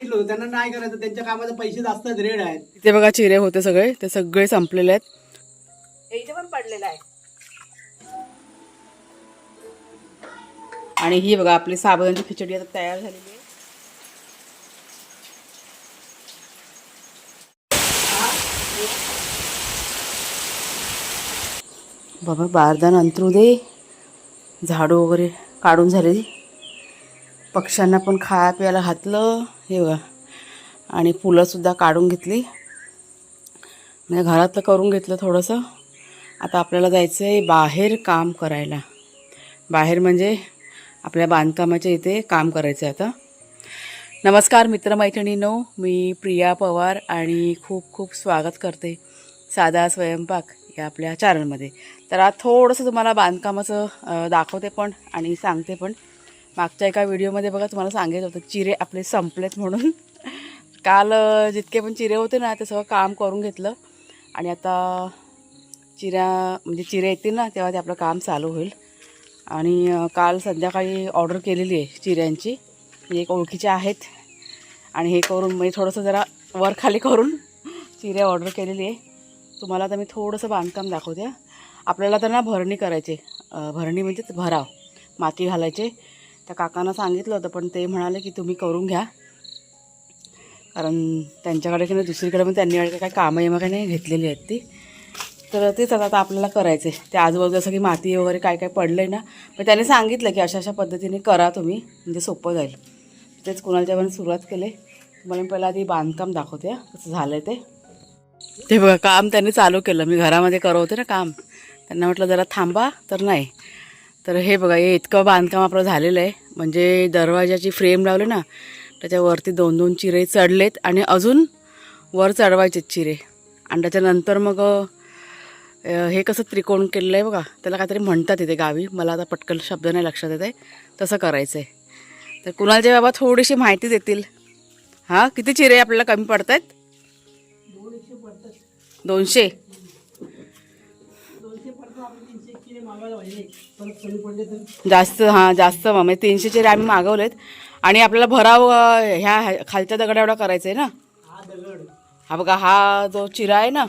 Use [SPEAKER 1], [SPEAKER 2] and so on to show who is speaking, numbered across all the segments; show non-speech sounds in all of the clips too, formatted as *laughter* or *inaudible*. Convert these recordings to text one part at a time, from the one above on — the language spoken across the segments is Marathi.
[SPEAKER 1] त्यांना नाही करायचं त्यांच्या कामाचे पैसे जास्त रेड आहेत.
[SPEAKER 2] तिथे बघा चिरे होते सगळे ते सगळे संपलेले आहेत. इथे पण पडलेलं आहे. आणि ही बघा आपली साबुदाण्याची खिचडी आता तयार झालेली आहे. बाबा बारदान अंतरू दे. झाडू वगैरे काढून झालेली. पक्ष्यांना पण खाया प्यायला घातलं. हे बघा. आणि फुलंसुद्धा काढून घेतली. म्हणजे घरातलं करून घेतलं थोडंसं. आता आपल्याला जायचं आहे बाहेर काम करायला. बाहेर म्हणजे आपल्या बांधकामाच्या इथे काम करायचं आहे आता. नमस्कार मित्रमैत्रिणींनो मी प्रिया पवार आणि खूप खूप स्वागत करते साधा स्वयंपाक या आपल्या चॅनलमध्ये तर आज थोडंसं तुम्हाला बांधकामाचं दाखवते पण आणि सांगते पण. मागच्या एका व्हिडिओमध्ये बघा तुम्हाला सांगितलं होतं चिरे आपले संपलेत म्हणून. काल जितके पण चिरे होते ना ते सगळं काम करून घेतलं. आणि आता चिऱ्या म्हणजे चिरे येतील ना तेव्हा ते आपलं काम चालू होईल. आणि काल संध्याकाळी ऑर्डर केलेली आहे चिऱ्यांची. म्हणजे एक ओळखीचे आहेत. आणि हे करून म्हणजे थोडंसं जरा वर खाली करून चिऱ्या ऑर्डर केलेली आहे. तुम्हाला आता मी थोडंसं बांधकाम दाखवते. आपल्याला तर ना भरणी करायचे भरणी म्हणजे भराव माती घालायचे. त्या काकांना सांगितलं होतं पण ते म्हणाले की तुम्ही करून घ्या. कारण त्यांच्याकडे की नाही दुसरीकडे पण त्यांनी वाटतं काही कामं येमं काही नाही घेतलेली आहेत ती. तर तेच आता आता आपल्याला करायचं आहे त्या आजूबाजूला सगळी माती वगैरे काय काय पडलं आहे ना पण त्यांनी सांगितलं की अशा अशा पद्धतीने करा तुम्ही. म्हणजे सोपं जाईल. तेच कुणाच्या पण सुरुवात केले. तुम्हाला मी पहिला आधी बांधकाम दाखवते कसं झालं आहे ते. ते बघा काम त्यांनी चालू केलं. मी घरामध्ये करवते ना काम. त्यांना म्हटलं जरा थांबा. तर नाही. तर हे बघा हे इतकं बांधकाम आपलं झालेलं आहे. म्हणजे दरवाजाची फ्रेम लावली ना त्याच्यावरती दोन दोन चिरे चढलेत आणि अजून वर चढवायचे चिरे. आणि त्याच्यानंतर मग हे कसं त्रिकोण केलेलं आहे बघा त्याला काहीतरी म्हणतात इथे गावी. मला आता पटकन शब्द नाही लक्षात येत आहे. तसं करायचं आहे तर कुणालच्या बाबा थोडीशी माहिती देतील. हां किती चिरे आपल्याला कमी पडत आहेत दोनशे जास्त हां जास्त मग म्हणजे तीनशेचे आम्ही मागवलेत. आणि आपल्याला भराव ह्या खालच्या दगडा एवढा करायचा आहे ना?
[SPEAKER 1] हा
[SPEAKER 2] बघा हा जो चिरा आहे ना?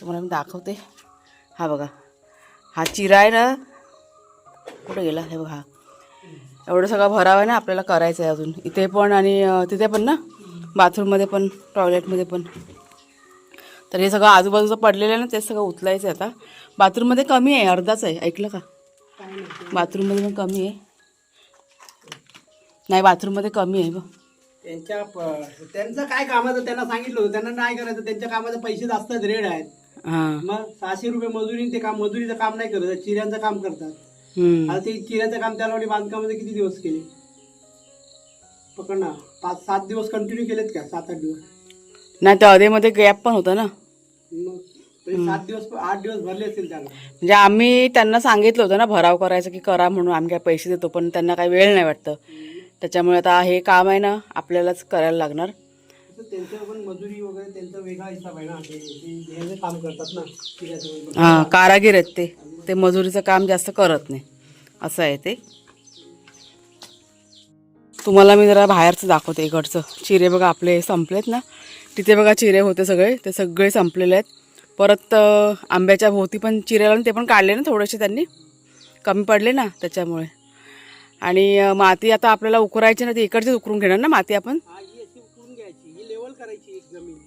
[SPEAKER 2] तुम्हाला मी दाखवते. हा बघा. हा चिरा आहे ना? कुठे गेला? हे बघा. हा एवढं सगळं भराव आहे ना? आपल्याला करायचं आहे अजून. इथे पण आणि तिथे पण ना? बाथरूममध्ये पण टॉयलेटमध्ये पण. तर हे सगळं आजूबाजूचं पडलेलं आहे ना ते सगळं उचलायचं आहे आता. बाथरूममध्ये कमी आहे अर्धाच आहे. ऐकलं का? बाथरूममध्ये पण कमी आहे. नाही बाथरूममध्ये कमी आहे बघ.
[SPEAKER 1] त्यांच्या त्यांचं काय कामाचं त्यांना सांगितलं होतं. त्यांना नाही करायचं. त्यांच्या कामाचे पैसे जास्त रेड आहेत. मग सहाशे रुपये मजुरी ते काम मजुरीचं काम नाही करत. चिऱ्यांचं काम करतात. आता ते चिऱ्याचं काम त्याला बांधकामामध्ये किती दिवस केले? पकड ना पाच सात दिवस कंटिन्यू केलेत का? सात आठ दिवस?
[SPEAKER 2] नाही तर अधेमध्ये गॅप पण होता ना.
[SPEAKER 1] सात दिवस आठ दिवस भरले असतील त्याला
[SPEAKER 2] म्हणजे आम्ही त्यांना सांगितलं होतं ना भराव करायचं की करा म्हणून आम्ही काय पैसे देतो पण त्यांना काही वेळ नाही वाटतं. त्याच्यामुळे आता हे काम आहे ना आपल्यालाच करायला लागणार.
[SPEAKER 1] तसं त्यांचं पण मजुरी वगैरे त्यांचा वेगळा हिसाब आहे ना. ते ते- हे काम करतात ना.
[SPEAKER 2] हां कारागीर आहेत ते. ते मजुरीचं काम जास्त करत नाही. असं आहे ते. तुम्हाला मी जरा बाहेरचं दाखवते इकडचं. चिरे बघा आपले संपलेत ना. तिथे बघा चिरे होते सगळे ते सगळे संपलेले आहेत. परत आंब्याच्या भोवती पण चिरे लावून ते पण काढले ना थोडेसे त्यांनी. कमी पडले ना त्याच्यामुळे. आणि माती आता आपल्याला उकरायची ना ती इकडचीच उकरून घेणार ना माती आपण?
[SPEAKER 1] हा अशी उकरून घ्यायची. लेवल करायची एक जमीन.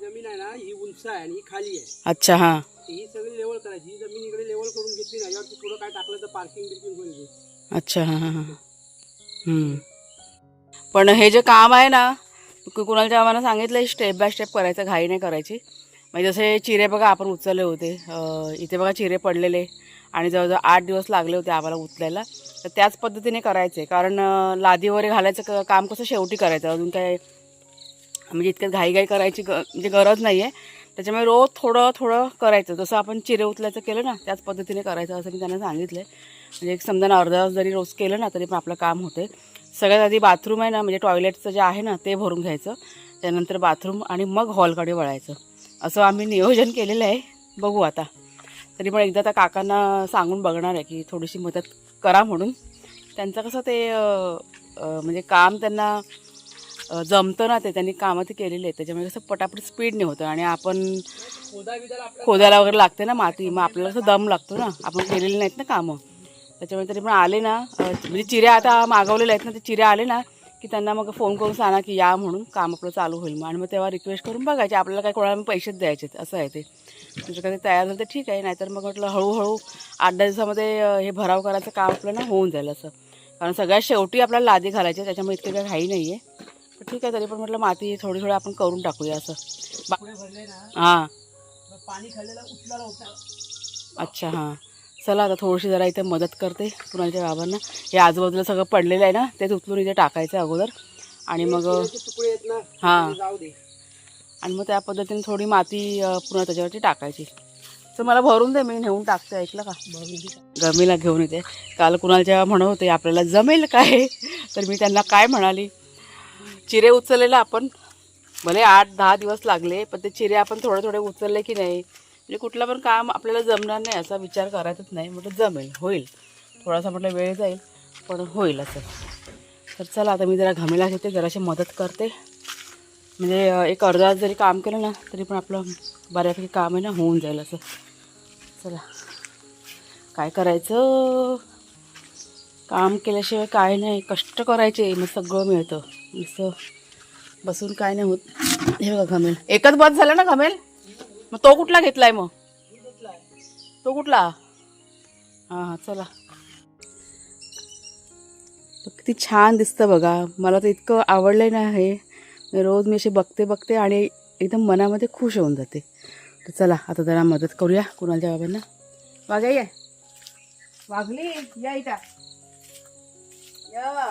[SPEAKER 1] जमीन आहे ना ही उंच आहे आणि ही खाली आहे.
[SPEAKER 2] अच्छा हां.
[SPEAKER 1] ही सगळी लेवल करायची. ही जमीन इकडे लेवल करून घेतली ना यावरती थोडं काय टाकलं तर पार्किंग बिर्किंग होईल.
[SPEAKER 2] अच्छा हां हां हां. हम्म. पण हे जे काम आहे ना कुणालच्या आम्हाला सांगितलं स्टेप बाय स्टेप करायचं घाई नाही करायची. म्हणजे जसे चिरे बघा आपण उचलले होते. इथे बघा चिरे पडलेले. आणि जवळजवळ आठ दिवस लागले होते आम्हाला उचलायला. तर त्याच पद्धतीने करायचे. कारण लादी वगैरे घालायचं क- काम कसं शेवटी करायचं? अजून काय? म्हणजे इतक्यात घाईघाई करायची ग म्हणजे गरज नाही आहे त्याच्यामुळे रोज थोडं थोडं करायचं. जसं आपण चिरे उचलायचं केलं ना त्याच पद्धतीने करायचं असं मी त्यांना सांगितलं आहे म्हणजे एक समजा ना अर्धा तास जरी रोज केलं ना तरी पण आपलं काम होते सगळ्यात आधी बाथरूम आहे ना म्हणजे टॉयलेटचं जे आहे ना ते भरून घ्यायचं. त्यानंतर बाथरूम आणि मग हॉलकडे वळायचं. असं आम्ही नियोजन केलेलं आहे. बघू आता. तरी पण एकदा त्या काकांना सांगून बघणार आहे की थोडीशी मदत करा म्हणून. त्यांचं कसं ते म्हणजे काम त्यांना जमतं ना ते त्यांनी कामं ते केलेली आहेत. त्याच्यामुळे कसं पटापट स्पीडने होतं आणि आपण खोदायला वगैरे लागते ना माती मग आपल्याला कसं दम लागतो ना. आपण केलेली नाहीत ना कामं. त्याच्यामुळे तरी पण आले ना. म्हणजे चिऱ्या आता मागवलेल्या आहेत ना ते चिऱ्या आले ना की त्यांना मग फोन करून सांगा की या म्हणून काम आपलं चालू होईल मग. आणि मग तेव्हा रिक्वेस्ट करून बघायचे आपल्याला काय कोणाला पैसेच द्यायचे असं आहे ते. म्हणजे कधी तयार झालं तर ठीक आहे नाहीतर मग म्हटलं हळूहळू आठ दहा दिवसामध्ये हे भराव करायचं काम आपलं ना होऊन जाईल असं. कारण सगळ्यात शेवटी आपल्याला लादी घालायची त्याच्यामुळे इतके काही घाई नाही आहे पण ठीक आहे तरी पण म्हटलं माती थोडी थोडी आपण करून टाकूया असं. हां.
[SPEAKER 1] पाणी
[SPEAKER 2] अच्छा हां. चला आता थोडीशी जरा इथे मदत करते कुणाच्या बाबांना. हे आजूबाजूला सगळं पडलेलं आहे ना तेच उचलून इथे टाकायचं अगोदर. आणि मग हां. आणि मग त्या पद्धतीने थोडी माती पुन्हा त्याच्यावरती टाकायची. तर मला भरून दे मी नेऊन टाकते ऐकलं का?
[SPEAKER 1] भरून
[SPEAKER 2] गमीला घेऊन येते. काल कुणाच्या म्हणत होते आपल्याला जमेल काय? तर मी त्यांना काय म्हणाली? चिरे उचललेलं आपण भले आठ दहा दिवस लागले पण ते चिरे आपण थोडे थोडे उचलले की नाही? म्हणजे कुठलं पण काम आपल्याला जमणार नाही असा विचार करायचाच नाही. म्हटलं जमेल होईल. थोडासा म्हटलं वेळ जाईल पण होईल असं. तर चला आता मी जरा घमेला घेते जराशी मदत करते. म्हणजे एक अर्धा जरी काम केलं ना तरी पण आपलं बऱ्यापैकी काम आहे ना होऊन जाईल असं. चला. काय करायचं? काम केल्याशिवाय काय नाही कष्ट करायचे मग सगळं मिळतं. नुसतं बसून काय नाही होत. हे बघा घमेल. एकच बस झालं ना घमेल? मग तो कुठला घेतलाय मग? तो कुठला? हां हां चला. किती छान दिसतं बघा. मला तर इतकं आवडलं ना हे. रोज मी असे बघते बघते आणि एकदम मनामध्ये खुश होऊन जाते. तर चला आता जरा मदत करूया कुणालच्या बाबांना. वागा ये. वागली या इथं. या.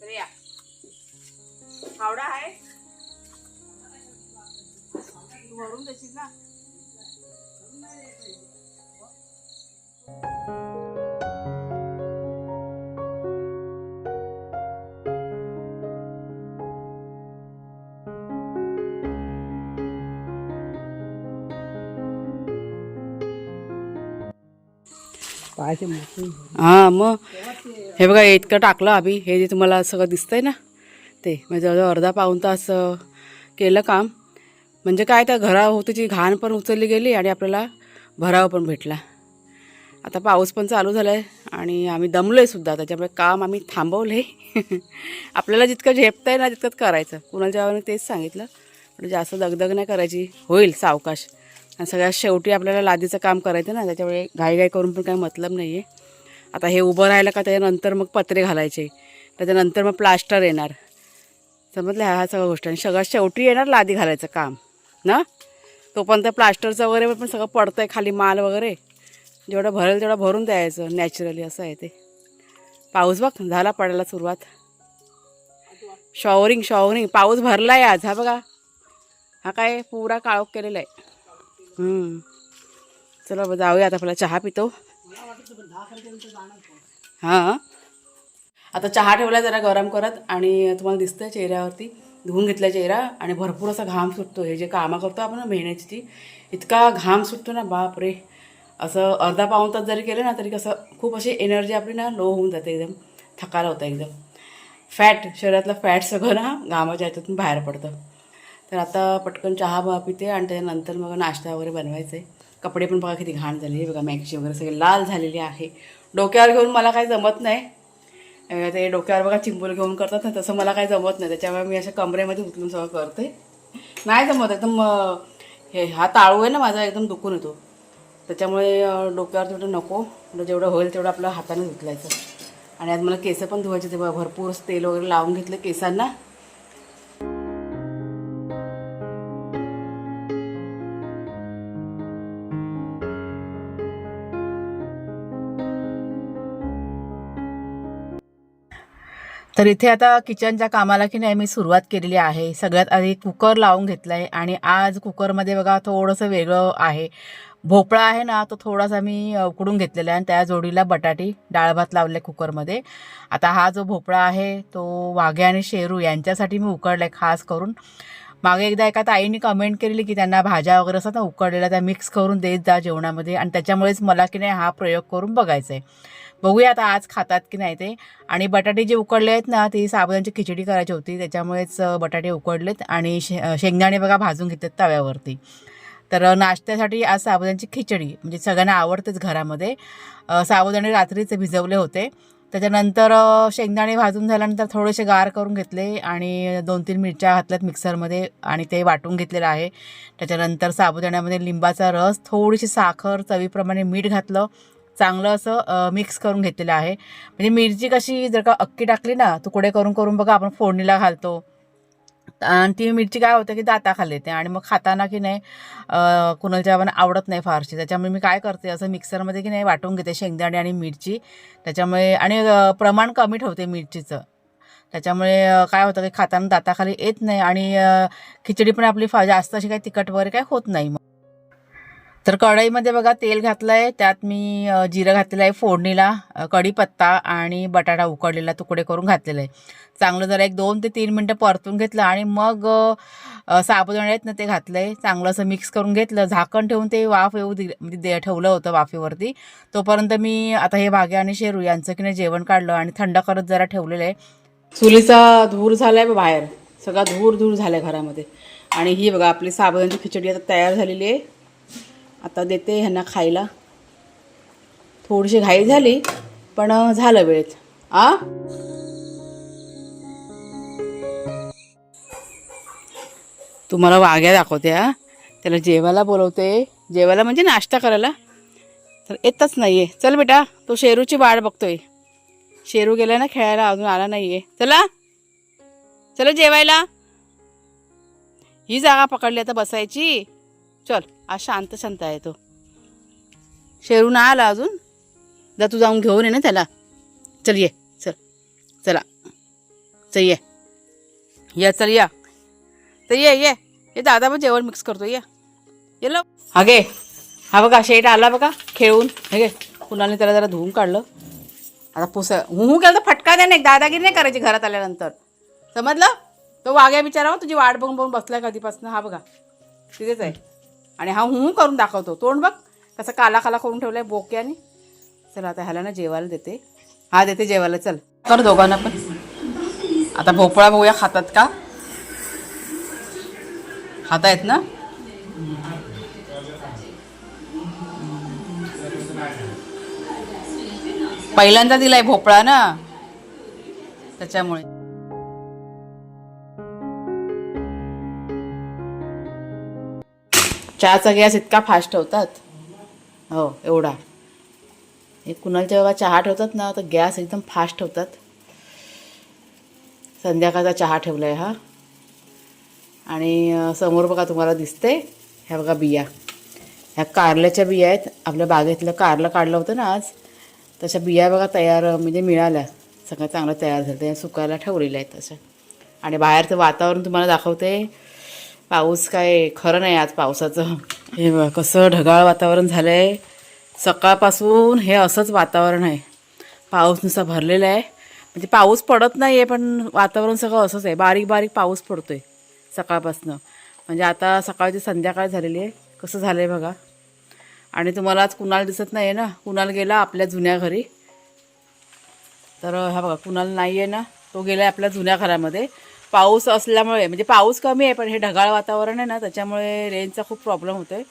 [SPEAKER 2] तर या. फावडा आहे. तू भरून देशील ना? हां मग हे बघा हे इतकं टाकलं आम्ही. हे जे तुम्हाला सगळं दिसतंय ना ते. म्हणजे जवळजवळ अर्धा पाऊण तास केलं काम. म्हणजे काय त्या घराभोवतीची घाण पण उचलली गेली आणि आपल्याला भराव पण भेटला. आता पाऊस पण चालू झाला आहे आणि आम्ही दमलो आहे सुद्धा. त्याच्यामुळे काम आम्ही थांबवले *laughs* आपल्याला जितकं झेपता आहे ना तितकंच करायचं. कुणाच्या बाबाने तेच सांगितलं. म्हणजे जास्त दगदग नाही करायची. होईल सावकाश. आणि सगळ्यात शेवटी आपल्याला लादीचं काम करायचं ना. त्याच्यामुळे घाईघाई करून पण काही मतलब नाही आहे आता हे उभं राहिलं का त्याच्यानंतर मग पत्रे घालायचे. त्याच्यानंतर मग प्लास्टर येणार. समजलं? ह्या सगळ्या गोष्टी. आणि सगळ्यात शेवटी येणार लादी घालायचं काम. ना? तोपर्यंत प्लास्टरचं वगैरे पण सगळं पडतं आहे खाली माल वगैरे. जेवढं भरेल तेवढं भरून द्यायचं नॅचरली असं आहे ते. पाऊस बघ झाला पडायला सुरुवात. शॉवरिंग शॉवरिंग पाऊस भरला आहे आज हा बघा. हा काय पुरा काळोख केलेला आहे. चला जाऊया आता आपला चहा पितो. हां. आता चहा ठेवला जरा गरम करत आणि तुम्हाला दिसतंय चेहऱ्यावरती. धुवून घेतला चेहरा आणि भरपूर असा घाम सुटतो. हे जे कामं करतो आपण ना ती इतका घाम सुटतो ना बाप रे. असं अर्धा पाऊण तास जरी केलं ना तरी कसं खूप अशी एनर्जी आपली ना लो होऊन जाते एकदम. थकायला होतं एकदम. फॅट शरीरातलं फॅट सगळं ना घामाच्या ह्याच्यातून बाहेर पडतं. तर आता पटकन चहा बा पिते आणि त्याच्यानंतर मग नाश्ता वगैरे बनवायचा आहे कपडे पण बघा किती घाण झाले हे बघा मॅक्सी वगैरे सगळे लाल झालेली आहे. डोक्यावर घेऊन मला काही जमत नाही. ते डोक्यावर बघा चिंबूल घेऊन करतात ना तसं मला काही जमत नाही. त्याच्यामुळे मी अशा कमरेमध्ये उचलून सगळं करते. नाही जमत एकदम हे हा ताळू आहे ना माझा एकदम दुखून येतो. त्याच्यामुळे डोक्यावर तेवढं नको. म्हणजे जेवढं होईल तेवढं आपलं हाताने धुतलायचं आणि आज मला केस पण धुवायचे ते भरपूर तेल वगैरे लावून घेतलं केसांना. तर इथे आता किचनच्या कामाला की नाही मी सुरुवात केलेली आहे. सगळ्यात आधी कुकर लावून घेतला आहे आणि आज कुकरमध्ये बघा थोडंसं वेगळं आहे. भोपळा आहे ना तो थोडासा मी उकडून घेतलेला आहे आणि त्या जोडीला बटाटी डाळ भात लावले कुकरमध्ये. आता हा जो भोपळा आहे तो वाघे आणि शेरू यांच्यासाठी मी उकडला आहे खास करून. मागे एकदा एका ताईने कमेंट केलेली की त्यांना भाज्या वगैरे असतात ना उकडलेल्या त्या मिक्स करून देत जा जेवणामध्ये. आणि त्याच्यामुळेच मला की नाही हा प्रयोग करून बघायचा आहे बघूया आता आज खातात की नाही ते. आणि बटाटे जे उकडले आहेत ना ती साबुदाण्याची खिचडी करायची होती. त्याच्यामुळेच बटाटे उकडलेत आणि शे शेंगदाणे बघा भाजून घेतात तव्यावरती. तर नाश्त्यासाठी आज साबुदाण्याची खिचडी म्हणजे सगळ्यांना आवडतेच घरामध्ये. साबुदाणे रात्रीच भिजवले होते. त्याच्यानंतर शेंगदाणे भाजून झाल्यानंतर थोडेसे गार करून घेतले आणि दोन तीन मिरच्या घातल्यात मिक्सरमध्ये आणि ते वाटून घेतलेलं आहे. त्याच्यानंतर साबुदाण्यामध्ये लिंबाचा रस थोडीशी साखर चवीप्रमाणे मीठ घातलं. चांगलं असं मिक्स करून घेतलेलं आहे. म्हणजे मिरची कशी जर का अक्की टाकली ना तुकडे करून करून बघा आपण फोडणीला घालतो. आणि ती मिरची काय होतं की दाताखाली येते आणि मग खाताना की नाही कुणाच्या बाबांना आवडत नाही फारशी. त्याच्यामुळे मी काय करते असं मिक्सरमध्ये की नाही वाटून घेते शेंगदाणे आणि मिरची. त्याच्यामुळे आणि प्रमाण कमी ठेवते मिरचीचं. त्याच्यामुळे काय होतं की खाताना दाताखाली येत नाही आणि खिचडी पण आपली फा जास्त अशी काही तिखट वगैरे काय होत नाही मग. तर कढईमध्ये बघा तेल घातलं आहे त्यात मी जिरं घातलेलं आहे फोडणीला कढीपत्ता आणि बटाटा उकडलेला तुकडे करून घातलेला आहे. चांगलं जरा एक दोन ते तीन मिनटं परतून घेतलं आणि मग अ, साबुदाणे आहेत ना ते घातलं आहे चांगलं असं मिक्स करून घेतलं. झाकण ठेवून ते वाफ येऊ दि म्हणजे दे ठेवलं होतं वाफेवरती. तोपर्यंत मी आता हे भागे आणि शेरू यांचं की नाही जेवण काढलं आणि थंड करत जरा ठेवलेलं आहे. चुलीचा धूर झाला आहे बाहेर. सगळा धूर धूर झाला आहे घरामध्ये. आणि ही बघा आपली साबुदाण्याची खिचडी आता तयार झालेली आहे. आता देते ह्यांना खायला. थोडीशी घाई झाली पण झालं वेळेत. आ? तुम्हाला वाघ्या दाखवते हा. त्याला जेवायला बोलवते. जेवायला म्हणजे नाश्ता करायला. तर येतच नाही आहे चल बेटा तो शेरूची वाट बघतोय. शेरू गेला ना खेळायला अजून आला नाही आहे चला. चला जेवायला. ही जागा पकडली आता बसायची. चल. आज शांत शांत आहे तो. शेरू ना आला अजून? जा तू जाऊन घेऊन ये ना त्याला. चल ये. चल. चला. चल ये. या चल या. तर ये ये. ये दादा पण जेवण मिक्स करतो या. ये लो हा गे हा बघा शेट आला बघा खेळून. हे गे कुणाने त्याला जरा धुवून काढलं. आता पुस हू हू केलं तर फटका द्या नाही दादागिरी नाही करायची घरात आल्यानंतर. समजलं? तो वाघ्या बिचारा हो, तुझी वाट बघून बघून बसला कधीपासून. हा बघा. तिथेच आहे. आणि हा हू करून दाखवतो. तोंड बघ कसं काला काला करून ठेवलाय बोक्याने. चला आता ह्याला ना जेवायला देते. हा देते जेवायला चल. कर दोघांना पण. आता भोपळा बघूया खातात का? खातायत ना? पहिल्यांदा दिलाय भोपळा ना? त्याच्यामुळे. चहाचा गॅस इतका फास्ट ठेवतात? हो एवढा. हे कुणालच्या बाबा चहा ठेवतात ना तर गॅस एकदम फास्ट ठेवतात. संध्याकाळचा चहा ठेवला आहे हा. आणि समोर बघा तुम्हाला दिसते ह्या बघा बिया. ह्या कारल्याच्या बिया आहेत. आपल्या बागेतलं कारलं काढलं होतं ना आज. तशा बिया बघा तयार म्हणजे मिळाल्या. सगळं चांगलं तयार झालं त्या सुकायला ठेवलेल्या आहेत तशा. आणि बाहेरचं वातावरण तुम्हाला दाखवते. पाऊस काय खरं नाही आज पावसाचं. हे बघा कसं ढगाळ वातावरण झालं आहे सकाळपासून हे असंच वातावरण आहे. पाऊस नुसता भरलेला आहे. म्हणजे पाऊस पडत नाही आहे पण वातावरण सगळं असंच आहे. बारीक बारीक पाऊस पडतो आहे सकाळपासनं. म्हणजे आता सकाळची संध्याकाळ झालेली आहे. कसं झालं आहे बघा. आणि तुम्हाला आज कुणाल दिसत नाही आहे ना? कुणाल गेला आपल्या जुन्या घरी. तर हा बघा कुणाल नाही आहे ना? तो गेला आहे आपल्या जुन्या घरामध्ये. पाऊस असल्यामुळे म्हणजे पाऊस कमी आहे पण हे ढगाळ वातावरण आहे ना त्याच्यामुळे रेंजचा खूप प्रॉब्लेम होतो आहे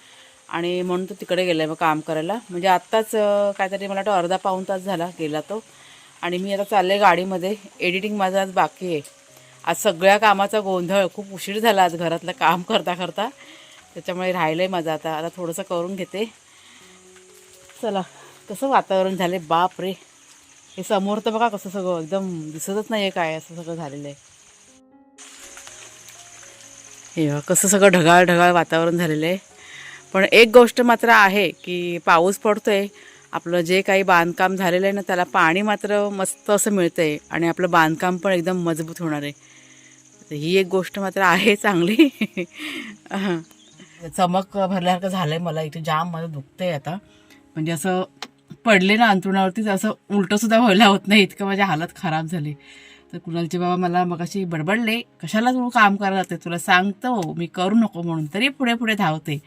[SPEAKER 2] आणि म्हणून तो तिकडे गेला आहे मग काम करायला. म्हणजे आत्ताच काहीतरी मला वाटतं अर्धा पाऊण तास झाला गेला तो. आणि मी आता चालले गाडीमध्ये. एडिटिंग माझं आज बाकी आहे. आज सगळ्या कामाचा गोंधळ खूप उशीर झाला आज घरातलं काम करता करता. त्याच्यामुळे राहिलं आहे माझं आता. आता थोडंसं करून घेते. चला कसं वातावरण झालं आहे बाप रे हे समोर तर बघा कसं सगळं एकदम दिसतच नाही आहे काय असं सगळं झालेलं आहे. हे कसं सगळं ढगाळ ढगाळ वातावरण झालेलं आहे. पण एक गोष्ट मात्र आहे की पाऊस पडतो आहे आपलं जे काही बांधकाम झालेलं आहे ना त्याला पाणी मात्र मस्त असं मिळतं आहे आणि आपलं बांधकाम पण एकदम मजबूत होणार आहे. ही एक गोष्ट मात्र आहे चांगली. चमक भरल्यासारखं झालं आहे मला इथे जाम माझं आहे आता. म्हणजे असं पडले ना अंतरुणावरतीच असं उलटंसुद्धा व्हायला होत नाही इतकं माझी हालत खराब झाली. तर कुणालचे बाबा मला मगाशी बडबडले. कशाला तू काम करायला जाते? तुला सांगतो मी करू नको म्हणून. तरी पुढे पुढे धावते.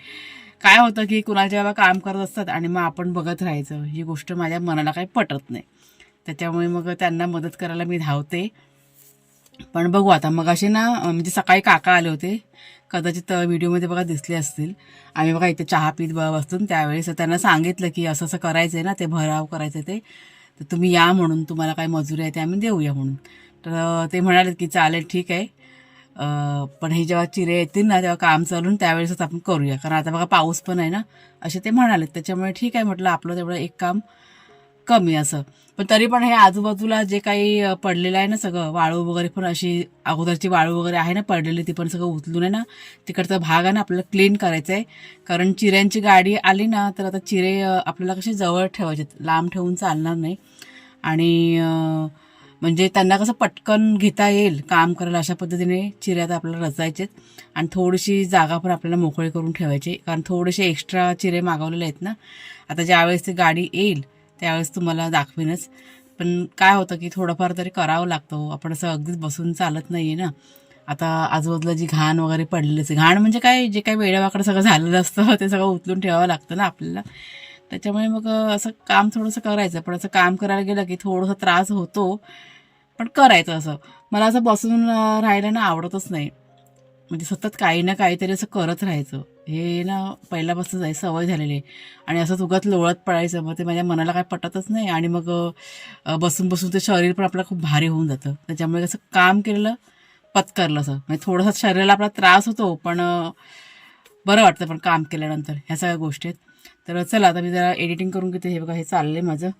[SPEAKER 2] काय होतं की कुणालचे बाबा काम करत असतात आणि मग आपण बघत राहायचं. ही गोष्ट माझ्या मनाला काही पटत नाही. त्याच्यामुळे मग त्यांना मदत करायला मी धावते. पण बघू आता मग असे ना म्हणजे सकाळी काका आले होते. कदाचित व्हिडिओमध्ये बघा दिसले असतील. आम्ही बघा इथे चहा पीत ब- बसतो त्यावेळेस. त्यांना सांगितलं की असं असं करायचं आहे ना ते भराव करायचं ते. तर तुम्ही या म्हणून तुम्हाला काय मजुरी आहे ते आम्ही देऊया म्हणून. तर ते म्हणाले की चालेल ठीक आहे. पण हे जेव्हा चिरे येतील ना तेव्हा काम चालून त्यावेळेसच आपण करूया. कारण आता बघा पाऊस पण आहे ना असे ते म्हणाले त्याच्यामुळे ठीक आहे म्हटलं आपलं तेवढं एक काम कमी असं. पण तरी पण हे आजूबाजूला जे काही पडलेलं आहे ना सगळं वाळू वगैरे पण अशी अगोदरची वाळू वगैरे आहे ना पडलेली ती पण सगळं उचलून आहे ना तिकडचा भाग आहे ना आपल्याला क्लीन करायचा आहे. कारण चिऱ्यांची गाडी आली ना तर आता चिरे आपल्याला कसे जवळ ठेवायचे लांब ठेवून चालणार नाही. आणि म्हणजे त्यांना कसं पटकन घेता येईल काम करायला अशा पद्धतीने चिरे तर आपल्याला रचायचे आणि थोडीशी जागा पण आपल्याला मोकळी करून ठेवायची. कारण थोडेसे एक्स्ट्रा चिरे मागवलेले आहेत ना. आता ज्यावेळेस ती गाडी येईल त्यावेळेस तुम्हाला दाखवीनच. पण काय होतं की थोडंफार तरी करावं लागतं हो. आपण असं अगदीच बसून चालत नाही आहे ना. आता आजूबाजूला जी घाण वगैरे पडलेली असते घाण म्हणजे काय? जे काही वेड्यावाकडं सगळं झालेलं असतं ते सगळं उचलून ठेवावं लागतं ना आपल्याला. त्याच्यामुळे मग असं काम थोडंसं करायचं. पण असं काम करायला गेलं की थोडासा त्रास होतो. पण करायचं असं. मला असं बसून राहायला ना आवडतच नाही. म्हणजे सतत काही ना काहीतरी असं करत राहायचं. हे ना पहिल्यापासून जाय सवय झालेली आहे. आणि असं उगत लोळत पडायचं. मग ते माझ्या मनाला काय पटतच नाही. आणि मग बसून बसून ते शरीर पण आपलं खूप भारी होऊन जातं. त्याच्यामुळे असं काम केलेलं पत्करलं असं. म्हणजे थोडंसं शरीराला आपला त्रास होतो पण बरं वाटतं पण काम केल्यानंतर. ह्या सगळ्या गोष्टी आहेत. तर चला आता मी जरा एडिटिंग करून घेते. हे बघा हे चाललंय माझं.